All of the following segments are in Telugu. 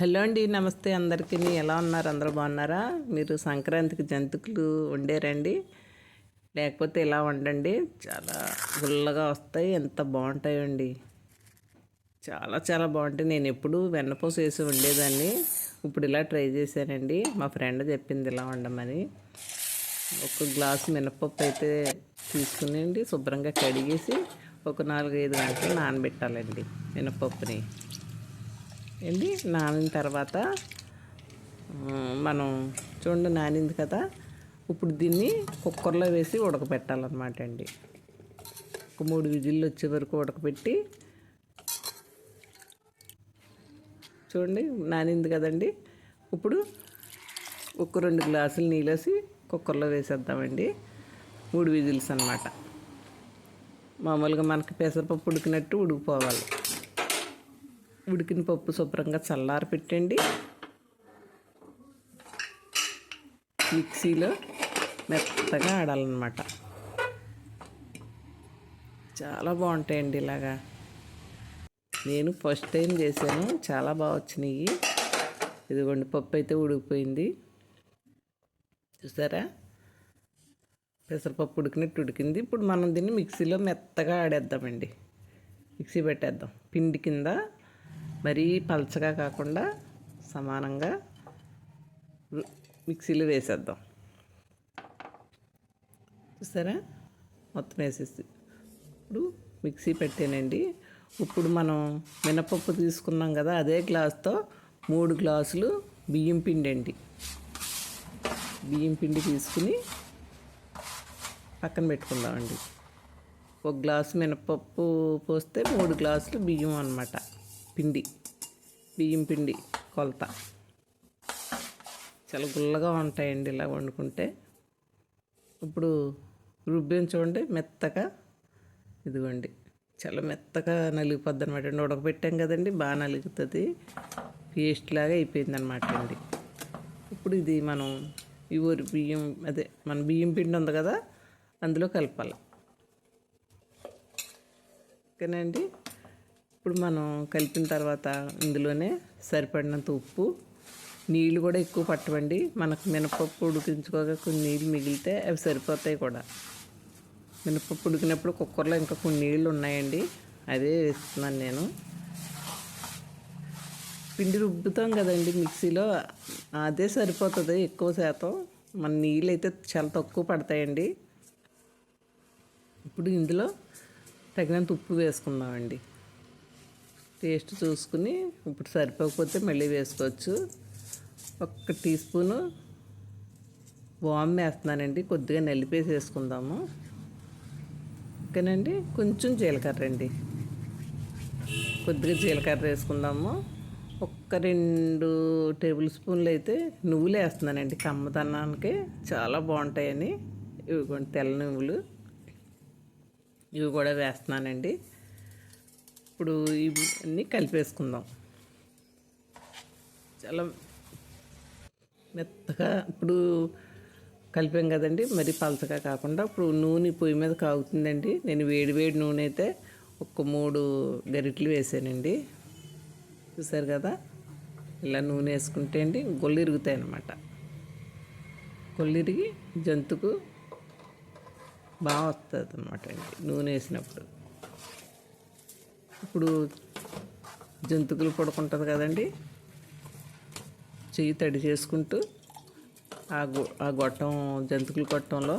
హలో అండి నమస్తే అందరికీ. ఎలా ఉన్నారు? అందరూ బాగున్నారా? మీరు సంక్రాంతికి జంతుకులు వండారండి? లేకపోతే ఇలా వండండి? చాలా గుల్లగా వస్తాయి. ఎంత బాగుంటాయండి. చాలా చాలా బాగుంటాయి. నేను ఎప్పుడు వెన్నపూస వేసి వండేదాన్ని. ఇప్పుడు ఇలా ట్రై చేశానండి. మా ఫ్రెండ్ చెప్పింది ఇలా వండమని. ఒక గ్లాసు మినపప్పు అయితే తీసుకుని శుభ్రంగా కడిగేసి ఒక నాలుగైదు గంటలు నానబెట్టాలండి మినపప్పుని. ఏంటి నానిన తర్వాత మనం చూడండి నానింది కదా ఇప్పుడు దీన్ని కుక్కర్లో వేసి ఉడకబెట్టాలన్నమాట అండి. ఒక మూడు విజిల్లు వచ్చే వరకు ఉడకబెట్టి చూడండి నానింది కదండి. ఇప్పుడు ఒక రెండు గ్లాసులు నీళ్ళేసి కుక్కర్లో వేసేద్దామండి. మూడు విజిల్స్ అన్నమాట. మామూలుగా మనకి పెసరపప్పు ఉడికినట్టు ఉడికిపోవాలి. ఉడికిన పప్పు శుభ్రంగా చల్లారి పెట్టండి. మిక్సీలో మెత్తగా ఆడాలన్నమాట. చాలా బాగుంటాయండి ఇలాగా. నేను ఫస్ట్ టైం చేశాను చాలా బాగా వచ్చినాయి. ఇదిగోండి పప్పు అయితే ఉడికిపోయింది. చూసారా? పెసరపప్పు ఉడికినట్టు ఉడికింది. ఇప్పుడు మనం దీన్ని మిక్సీలో మెత్తగా ఆడేద్దామండి. మిక్సీ పెట్టేద్దాం. పిండి కింద మరీ పలచగా కాకుండా సమానంగా మిక్సీలో వేసేద్దాం. చూసారా? మొత్తం వేసేసి. ఇప్పుడు మిక్సీ పెట్టానండి. ఇప్పుడు మనం మినపప్పు తీసుకున్నాం కదా అదే గ్లాస్తో మూడు గ్లాసులు బియ్యం పిండి అండి. బియ్యం పిండి తీసుకుని పక్కన పెట్టుకుందామండి. ఒక గ్లాసు మినపప్పు పోస్తే మూడు గ్లాసులు బియ్యం అన్నమాట. పిండి బియ్యం పిండి కొలత. చాలా గుల్లగా ఉంటాయండి ఇలా వండుకుంటే. ఇప్పుడు రుబ్బేం చూడండి మెత్తగా ఇదిగోండి. చాలా మెత్తగా నలిగిపోద్ది అనమాట అండి ఉడకబెట్టాం కదండి బాగా నలుగుతుంది. పేస్ట్ లాగా అయిపోయింది అనమాట అండి. ఇప్పుడు ఇది మనం ఈ ఊరి బియ్యం అదే మన బియ్యం పిండి ఉంది కదా అందులో కలపాలి. ఓకేనండి ఇప్పుడు మనం కలిపిన తర్వాత ఇందులోనే సరిపడినంత ఉప్పు. నీళ్ళు కూడా ఎక్కువ పట్టవండి. మనకు మినపప్పు ఉడికించుకోగా కొన్ని నీళ్ళు మిగిలితే అవి సరిపోతాయి కూడా. మినపప్పు ఉడికినప్పుడు కుక్కర్లో ఇంకా కొన్ని నీళ్ళు ఉన్నాయండి. అదే వేస్తున్నాను నేను. పిండి రుబ్బుతాం కదండి మిక్సీలో. అదే సరిపోతుంది ఎక్కువ శాతం. మన నీళ్ళు అయితే చాలా తక్కువ పడతాయండి. ఇప్పుడు ఇందులో తగినంత ఉప్పు వేసుకుందామండి. టేస్ట్ చూసుకుని ఇప్పుడు సరిపోకపోతే మళ్ళీ వేసుకోవచ్చు. ఒక్క టీ స్పూను వామ్ వేస్తున్నానండి. కొద్దిగా నలిపేసి వేసుకుందాము ఓకేనండి? కొంచెం జీలకర్ర అండి. కొద్దిగా జీలకర్ర వేసుకుందాము. ఒక్క రెండు టేబుల్ స్పూన్లు అయితే నువ్వులు వేస్తున్నానండి. కమ్మదనానికి చాలా బాగుంటాయని. ఇవి కొన్ని తెల్ల నువ్వులు. ఇవి కూడా వేస్తున్నానండి. ఇప్పుడు ఇవన్నీ కలిపేసుకుందాం. చాలా మెత్తగా ఇప్పుడు కలిపాం కదండి మరి పలసగా కాకుండా ఇప్పుడు నూనె పొయ్యి మీద కాగుతుందండి. నేను వేడి వేడి నూనె అయితే ఒక మూడు గరిటలు వేసానండి. చూసారు కదా ఇలా నూనె వేసుకుంటే అండి గొల్లు ఇరుగుతాయి అన్నమాట. గొల్లిరిగి జంతుకు బాగా వస్తుంది అనమాట అండి నూనె వేసినప్పుడు. ఇప్పుడు జంతుకులు పడుకుంటుంది కదండి. చెయ్యి తడి చేసుకుంటూ ఆ గొ ఆ గొట్టం జంతుకులు గొట్టంలో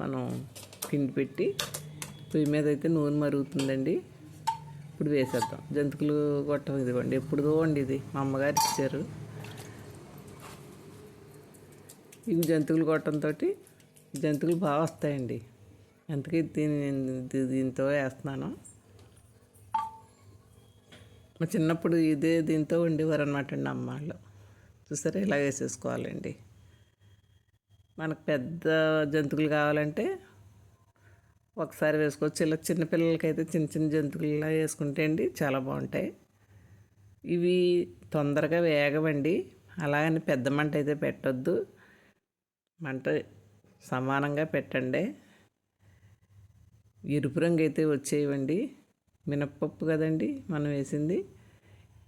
మనం పిండి పెట్టి పొయ్యి మీద అయితే నూనె మరుగుతుందండి. ఇప్పుడు వేసేద్దాం. జంతుకులు గొట్టం ఇదిగోండి. ఎప్పుడుదో అండి ఇది. మా అమ్మగారు ఇచ్చారు. ఇవి జంతువులు గొట్టంతో జంతువులు బాగా వస్తాయండి. అందుకే దీని దీంతో వేస్తున్నాను. మా చిన్నప్పుడు ఇదే దీంతో ఉండేవారు అనమాట అండి అమ్మ వాళ్ళు చూసారా? ఇలా వేసేసుకోవాలండి. మనకు పెద్ద జంతువులు కావాలంటే ఒకసారి వేసుకోవచ్చు. ఇలా చిన్నపిల్లలకైతే చిన్న చిన్న జంతువులలా వేసుకుంటే అండి చాలా బాగుంటాయి. ఇవి తొందరగా వేగవండి. అలాగని పెద్ద మంట అయితే పెట్టొద్దు. మంట సమానంగా పెట్టండి. ఎరుపు రంగు అయితే వచ్చేయండి. మినప్పప్పు కదండి మనం వేసింది.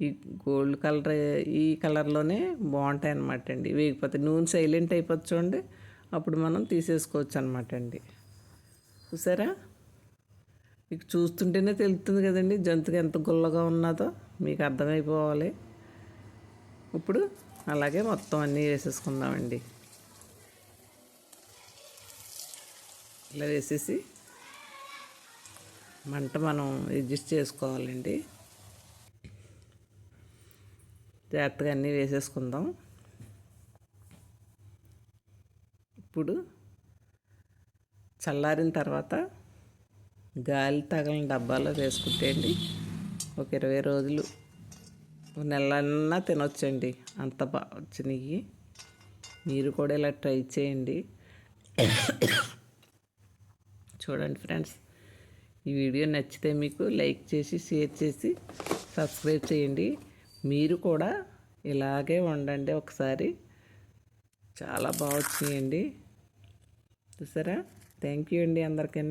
ఈ గోల్డ్ కలర్ ఈ కలర్లోనే బాగుంటాయి అన్నమాట అండి. వేగిపోతే నూనె సైలెంట్ అయిపోతుంది చూడండి అప్పుడు మనం తీసేసుకోవచ్చు అనమాట అండి చూసారా? మీకు చూస్తుంటేనే తెలుస్తుంది కదండి జంతుకు ఎంత గుల్లగా ఉన్నదో. మీకు అర్థమైపోవాలి. ఇప్పుడు అలాగే మొత్తం అన్నీ వేసేసుకుందామండి. ఇలా వేసేసి మంట మనం అడ్జస్ట్ చేసుకోవాలండి. జాగ్రత్తగా అన్నీ వేసేసుకుందాం. ఇప్పుడు చల్లారిన తర్వాత గాలి తగలని డబ్బాలో వేసుకుంటే అండి ఒక ఇరవై రోజులు నెలన్నా తినొచ్చండి. అంత బాగా వచ్చినాయి మీరు కూడా ఇలా ట్రై చేయండి. చూడండి ఫ్రెండ్స్. ఈ వీడియో నచ్చితే మీకు లైక్ చేసి షేర్ చేసి సబ్స్క్రైబ్ చేయండి. మీరు కూడా ఇలాగే వండండి ఒకసారి. చాలా బాగా వచ్చినాయండి. చూసారా? థ్యాంక్ యూ అండి అందరికీ